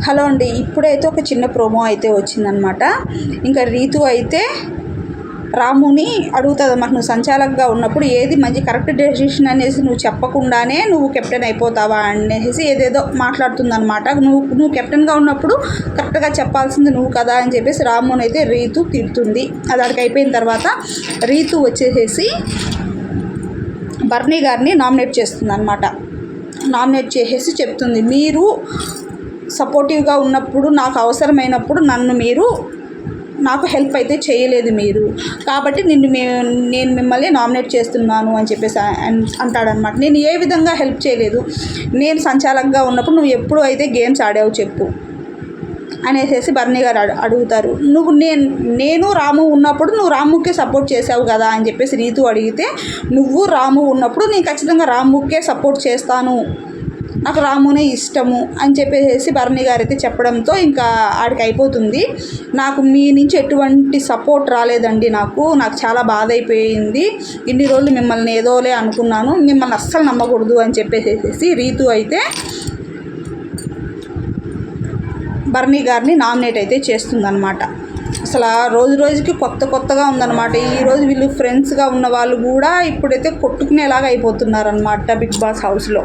Hello అండి ఇప్పుడైతే ఒక చిన్న ప్రోమో అయితే వచ్చిందనమాట ఇంకా రీతు అయితే రాముని అడుగుతుంది అన్నమాట నువ్వు సంచాలకుగా ఉన్నప్పుడు ఏది మంచి కరెక్ట్ డెసిషన్ అనేసి నువ్వు చెప్పకుండానే నువ్వు కెప్టెన్ అయిపోతావా? అనేసి ఏదేదో మాట్లాడుతుందనమాట నువ్వు నువ్వు కెప్టెన్గా ఉన్నప్పుడు కరెక్ట్గా చెప్పాల్సింది నువ్వు కదా అని చెప్పేసి రాముని అయితే రీతు తిడుతుంది. అది అక్కడికి అయిపోయిన తర్వాత రీతు వచ్చేసేసి బర్నీ గారిని నామినేట్ చేస్తుంది అనమాట నామినేట్ చేసేసి చెప్తుంది మీరు సపోర్టివ్గా ఉన్నప్పుడు నాకు అవసరమైనప్పుడు నన్ను మీరు నాకు హెల్ప్ అయితే చేయలేదు మీరు. కాబట్టి నిన్ను మే నేను మిమ్మల్ని నామినేట్ చేస్తున్నాను అని చెప్పేసి అన్- అంటాడనమాట నేను ఏ విధంగా హెల్ప్ చేయలేదు. నేను సంచాలకంగా ఉన్నప్పుడు నువ్వు ఎప్పుడు అయితే గేమ్స్ ఆడావు చెప్పు. అనేసి బర్నీ గారు అడు- అడుగుతారు. నువ్వు నేను నేను రాము ఉన్నప్పుడు నువ్వు రాముకే సపోర్ట్ చేసావు కదా అని చెప్పేసి రీతు అడిగితే నువ్వు రాము ఉన్నప్పుడు నేను ఖచ్చితంగా రాముకే సపోర్ట్ చేస్తాను. నాకు రామునే ఇష్టము అని చెప్పేసి భరణి గారు అయితే చెప్పడంతో ఇంకా ఆడికి అయిపోతుంది. నాకు మీ నుంచి ఎటువంటి సపోర్ట్ రాలేదండి నాకు. నాకు చాలా బాధ అయిపోయింది ఇన్ని రోజులు మిమ్మల్ని ఏదోలే అనుకున్నాను. మిమ్మల్ని అస్సలు నమ్మకూడదు అని చెప్పేసేసి రీతు అయితే బర్నీ గారిని నామినేట్ అయితే చేస్తుందన్నమాట. అసలు ఆ రోజు రోజుకి కొత్త కొత్తగా ఉందన్నమాట. ఈరోజు వీళ్ళు ఫ్రెండ్స్గా ఉన్న వాళ్ళు కూడా ఇప్పుడైతే కొట్టుకునేలాగా అయిపోతున్నారనమాట బిగ్ బాస్ హౌస్లో.